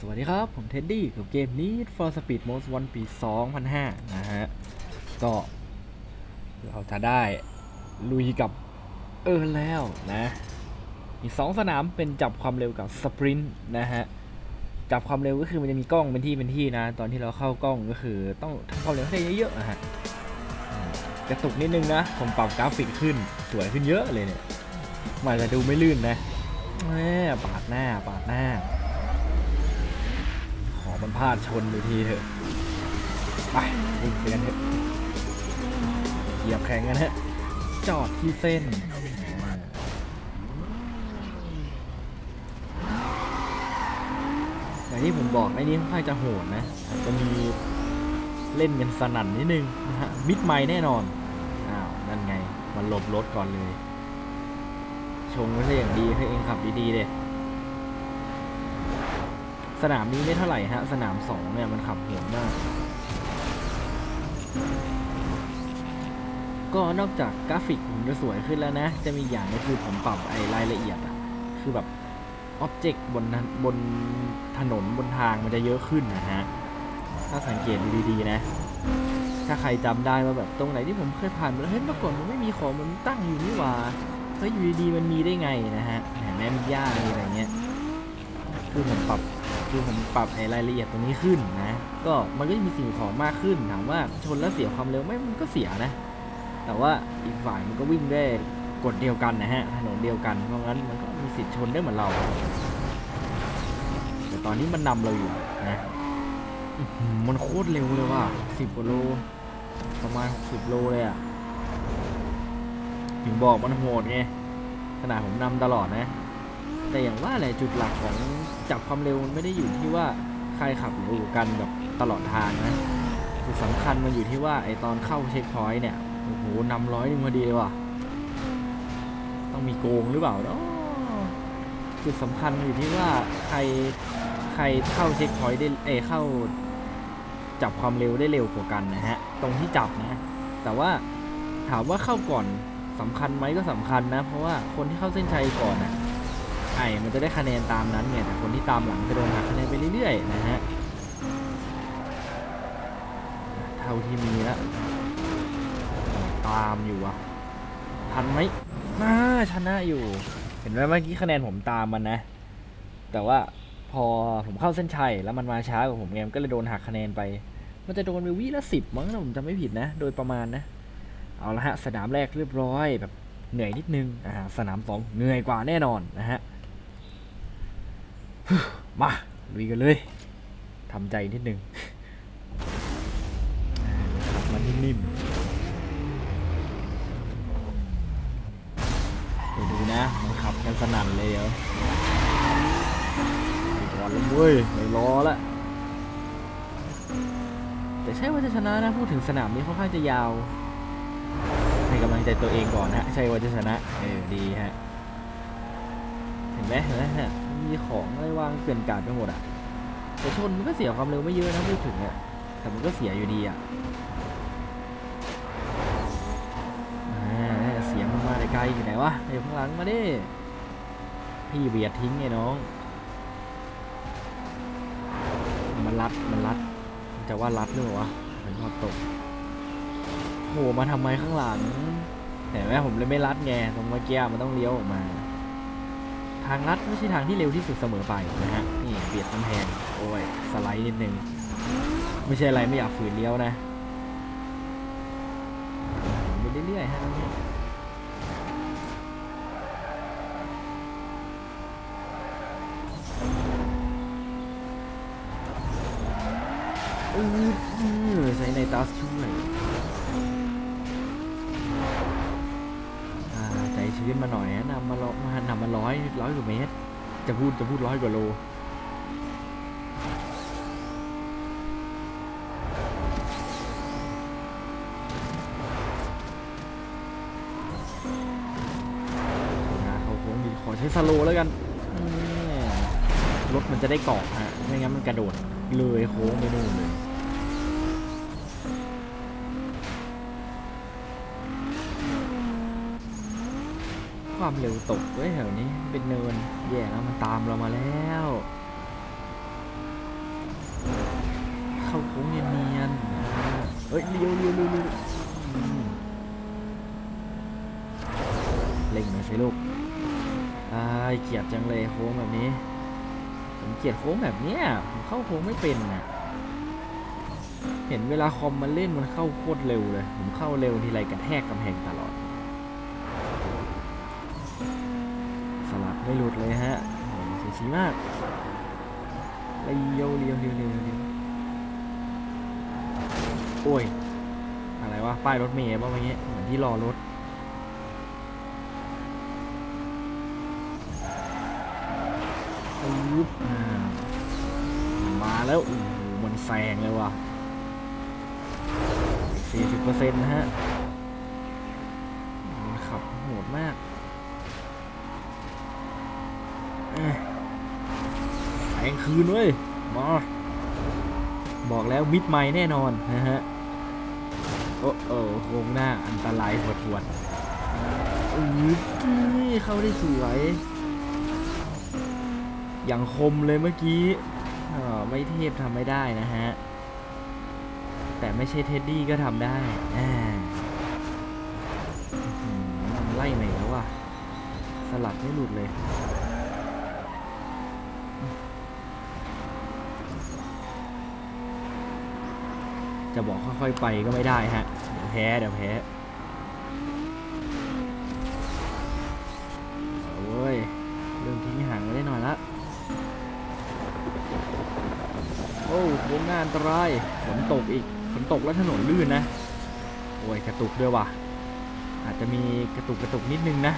สวัสดีครับ ผมเท็ดดี้กับเกมนี้ for Speed Most วันปี 2005 นะฮะ ก็ เราจะได้ลุยกับเอิร์นแล้วนะ อีก 2 สนามเป็นจับความเร็วกับสปรินต์นะฮะ จับความเร็วก็คือมันจะมีกล้องเป็นที่เป็นที่นะ ตอนที่เราเข้ากล้องก็คือต้องทำความเร็วให้ได้เยอะๆนะฮะกระตุกนิดนึงนะ ผมปรับกราฟิกขึ้นสวยขึ้นเยอะเลยเนี่ยมันจะดูไม่ลื่นนะแหม่ปาดหน้าปาดหน้า มันพลาดชนดูทีเถอะ ไปวิ่งไปกันเถอะเหยียบแข่งกันฮะจอดที่เส้นอย่างที่ผมบอกไอ้นี้ค่อนข้างจะโหดนะอาจจะมีเล่นกันสนั่นนิดนึงนะฮะมิดไมล์แน่นอน อ้าว นั่นไง มันหลบรถก่อนเลย ชงไว้ซะอย่างดีให้เองขับดีๆเลย สนามนี้ไม่เท่าไหร่ฮะ สนามสองเนี่ยมันขับโหดมาก ก็นอกจากกราฟิกผมจะสวยขึ้นแล้วนะ จะมีอย่างก็คือผมปรับไอ้รายละเอียดอะคือแบบอ็อบเจกต์บนบนถนนบนทางมันจะเยอะขึ้นนะฮะ ถ้าสังเกตดูดีๆนะ ถ้าใครจำได้ว่าแบบตรงไหนที่ผมเคยผ่านมาเฮ้ยเมื่อก่อนมันไม่มีของมันตั้งอยู่นี่หว่าเฮ้ยอยู่ดีๆมันมีได้ไงนะฮะเห็นไหมมันยากอะไรเงี้ยคือผมปรับ คือผมปรับไอ้รายละเอียดตรงนี้ขึ้นนะ ก็มันก็จะมีสิ่งของมากขึ้นถามว่าชนแล้วเสียความเร็วไหมมันก็เสียนะ แต่ว่าอีกฝ่ายมันก็วิ่งได้กฎเดียวกันนะฮะถนนเดียวกันเพราะงั้นมันก็มีสิทธิ์ชนได้เหมือนเรา แต่ตอนนี้มันนำเราอยู่นะมันโคตรเร็วเลยว่ะสิบกว่าโล ประมาณสิบโลเลยอะถึงบอกมันโหดไงขนาดผมนำตลอดนะ แต่อย่างว่าแหละจุดหลักของจับความเร็วมันไม่ได้อยู่ที่ว่าใครขับเร็วกันแบบตลอดทางนะจุดสำคัญมันอยู่ที่ว่าไอตอนเข้าเช็คพอยต์เนี่ยโอ้โหนำร้อยหนึ่งพอดีเลยว่ะต้องมีโกงหรือเปล่าเนาะจุดสำคัญอยู่ที่ว่าใครใครเข้าเช็คพอยต์ได้เอเข้าจับความเร็วได้เร็วกว่ากันนะฮะตรงที่จับนะแต่ว่าถามว่าเข้าก่อนสำคัญไหมก็สำคัญนะ เพราะว่าคนที่เข้าเส้นชัยก่อนน่ะ ไอมันจะได้คะแนนตามนั้นไงแต่คนที่ตามหลังจะโดนหักคะแนนไปเรื่อยๆนะฮะเท่าที่มีแล้วตามอยู่อะทันไหมน่าชนะอยู่ เห็นไหมเมื่อกี้คะแนนผมตามมันนะ แต่ว่าพอผมเข้าเส้นชัยแล้วมันมาช้ากว่าผมไงมก็เลยโดนหักคะแนนไป มันจะโดนไปวิละสิบมั้งถ้าผมจำไม่ผิดนะ โดยประมาณนะ เอาละฮะ สนามแรกเรียบร้อยแบบเหนื่อยนิดนึงอ่าสนามสองเหนื่อยกว่าแน่นอนนะฮะ มาลุยกันเลยทำใจนิดนึงขับมันนิ่มๆดดูนะมันขับกันสนั่นเลยเหรอไปก่อนแล้วเว้ยไม่รอละแต่ใช่ว่าจะชนะนะพูดถึงสนามนี้ค่อนข้างจะยาวให้กำลังใจตัวเองก่อนนะใช่ว่าจะชนะเออดีฮะเห็นไหมเห็นไหมฮะ มีของอะไรวางเกลื่อนกลาดไปหมดอะแต่ชนมันก็เสียความเร็วไม่เยอะนะพูดถึงอะแต่มันก็เสียอยู่ดีอะอ่าเสียงมันมาแต่ไกลอยู่ไหนวะอยู่ข้างหลังมาดิพี่เบียดทิ้งไงน้อง มันรัดมันรัดจะว่ารัดหรือเปล่าวะมันชอบตกโหมาทำไมข้างหลังเห็นไหมผมเลยไม่รัดไงตรงเมื่อกี้มันต้องเลี้ยวออกมา ทางลัดไม่ใช่ทางที่เร็วที่สุดเสมอไปนะฮะนี่เบียดกำแพงโอ้ยสไลด์นิดนึงไม่ใช่อะไรไม่อยากฝืนเลี้ยวนะไปเรื่อยๆฮะอืออือใช้ในตัสช่วย อ่า ใจชื้นมาหน่อยนะนำมาร้อยมานำมาร้อยร้อยกว่าเมตร จะพูดจะพูดร้อยกว่าโลนะเขาโค้งดีขอใช้สโลแล้วกันรถมันจะได้เกาะฮะ ไม่งั้นมันกระโดดเลยโค้งไปนู่นเลย ความเร็วตกด้วยแถวนี้ เป็นเนินแย่แล้วมันตามเรามาแล้ว เข้าโค้งเนียนๆเฮ้ยเลี้ยวเร็วเร็วเล่งหน่อยสิลูกไอ้เกียดจังเลยโค้งแบบนี้ ผมเกียดโค้งแบบเนี้ยผมเข้าโค้งไม่เป็นน่ะเห็นเวลาคอมมันเล่นมันเข้าโคตรเร็วเลย ผมเข้าเร็วทีไรกระแทกกำแพงตลอด ไม่หลุดเลยฮะเสียชีมากเลี้ยวเลี้ยวเลี้ยวเลี้ยวเลี้ยวโอ้ย อะไรวะ ป้ายรถเมย์ป่ะเมื่อกี้ยเหมือนที่รอรถปึ๊บมาแล้วมันแซงเลยว่ะสี่สิบเปอร์เซ็นต์นะฮะ มันขับโหดมากเอ้ย แซงคืนเว้ยมาบอกแล้วมิดไม้แน่นอนนะฮะ โอ้โอ้โค้งหน้าอันตรายหวดๆอือเข้าได้สวย อย่างคมเลยเมื่อกี้ไม่เทพทำไม่ได้นะฮะ แต่ไม่ใช่เท็ดดี้ก็ทำได้อ่าอื้อหือมันไล่ไหนแล้วว่ะ สลับไม่หลุดเลย จะบอกค่อยๆไปก็ไม่ได้ฮะ เดี๋ยวแพ้เดี๋ยวแพ้เอาเว้ยเริ่มทิ้งห่างไปได้หน่อยละ โอ้โค้งหน้าอันตราย ฝนตกอีก ฝนตกแล้วถนนลื่นนะ โอ้ยกระตุกด้วยว่ะ อาจจะมีกระตุกกระตุกนิดนึงนะ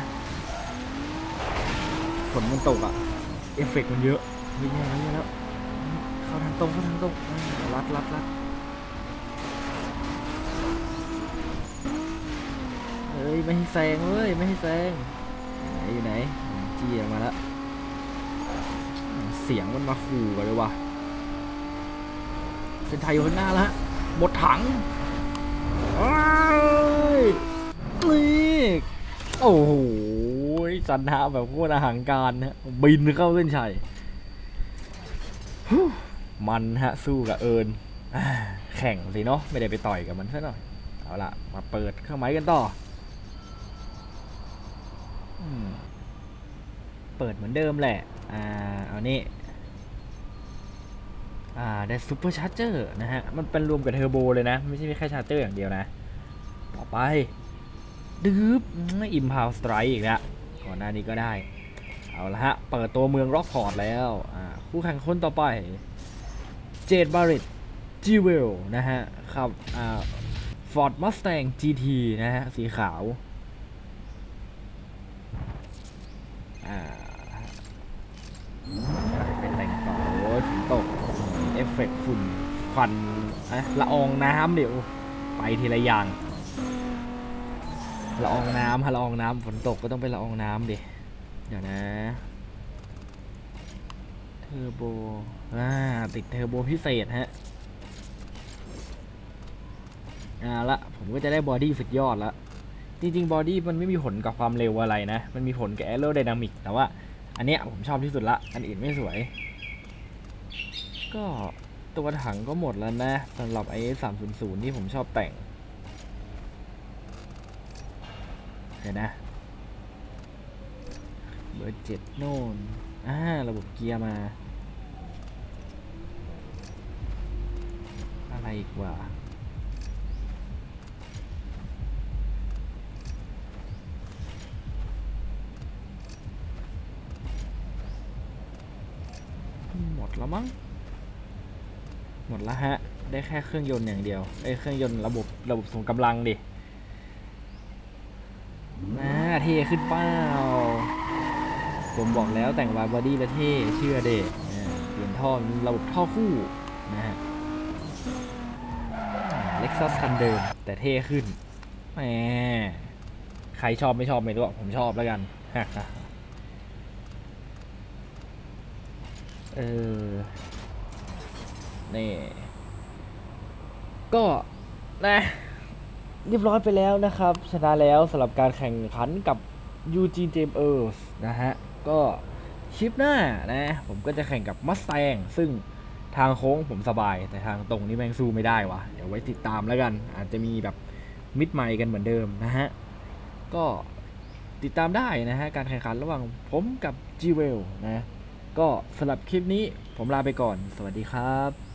ฝนมันตกอะเอฟเฟกต์มันเยอะเฮ้ยแย่แล้วแย่แล้วเข้าทางตรงเข้าทางตรงอ่าลัดลัดลัดเฮ้ย ไม่ให้แซงเว้ยไม่ให้แซงไหนอยู่ไหนจี้มาแล้วเสียงมันมาขู่กันเลยวะเส้นไทยอยู่ข้างหน้าแล้วฮะหมดถังอ้ายนี่โอ้โหสันหาแบบโคตรอาหารการนะบินเข้าเส้นชัยมันฮะสู้กับเอิญแข่งสิเนาะไม่ได้ไปต่อยกับมันซะหน่อยเอาล่ะมาเปิดเครื่องไม้กันต่อ เปิดเหมือนเดิมแหละ อ่า เอานี่ อ่า ได้ซูเปอร์ชาร์เจอร์นะฮะ มันเป็นรวมกับเทอร์โบเลยนะ ไม่ใช่แค่ชาร์เจอร์อย่างเดียวนะ ต่อไป ดื๊บอิมพาวสไตร์อีกแล้วก่อนหน้านี้ก็ได้ เอาละฮะ เปิดตัวเมืองร็อกพอร์ตแล้ว อ่า คู่แข่งคนต่อไป เจดบาริตจีเวลนะฮะขับ อ่าฟอร์ดมัสแตง GT นะฮะ สีขาว อ่าไปแต่งต่อโอ้ยฝนตก เอฟเฟกต์ฝุ่นควันอะละอองน้ำเดี๋ยว ไปทีละอย่าง ละอองน้ำฮะละอองน้ำฝนตกก็ต้องเป็นละอองน้ำดิ เดี๋ยวนะ เทอร์โบ อ่า ติดเทอร์โบพิเศษฮะอ่าละ ผมก็จะได้บอดี้สุดยอดละ จริงๆบอดี้มันไม่มีผลกับความเร็วอะไรนะ มันมีผลกับแอโรไดนามิกแต่ว่า อันเนี้ยผมชอบที่สุดละ อันอื่นไม่สวย ก็ตัวถังก็หมดแล้วนะสำหรับไอ้300 ที่ผมชอบแต่ง เดี๋ยวนะ เบอร์เจ็ดโน่นอ่าระบบเกียร์มา อะไรอีกว่า ห มั้ง หมดแล้วฮะ ได้แค่เครื่องยนต์อย่างเดียวไอ้ยเครื่องยนต์ระบบระบบส่งกำลังดิน่าเท่ขึ้นเปล่าผมบอกแล้วแต่งวาบอดี้แล้วเท่เชื่อเด็เปลี่ยนท่อระบบท่อคู่นะฮะเล็กซัสคันเดิม แต่เท่ขึ้นแหมใครชอบไม่ชอบไม่รู้อะผมชอบแล้วกัน เออ นี่ ก็นะเรียบร้อยไปแล้วนะครับ ชนะแล้วสำหรับการแข่งขันกับยูจีเจมเออร์สนะฮะ ก็คลิปหน้านะ ผมก็จะแข่งกับมัสแตงซึ่งทางโค้งผมสบาย แต่ทางตรงนี้แมงซูไม่ได้วะเดี๋ยวไว้ติดตามแล้วกัน อาจจะมีแบบมิดไมกันเหมือนเดิมนะฮะ ก็ติดตามได้นะฮะ การแข่งขันระหว่างผมกับจีเวลนะ ก็สำหรับคลิปนี้ผมลาไปก่อน สวัสดีครับ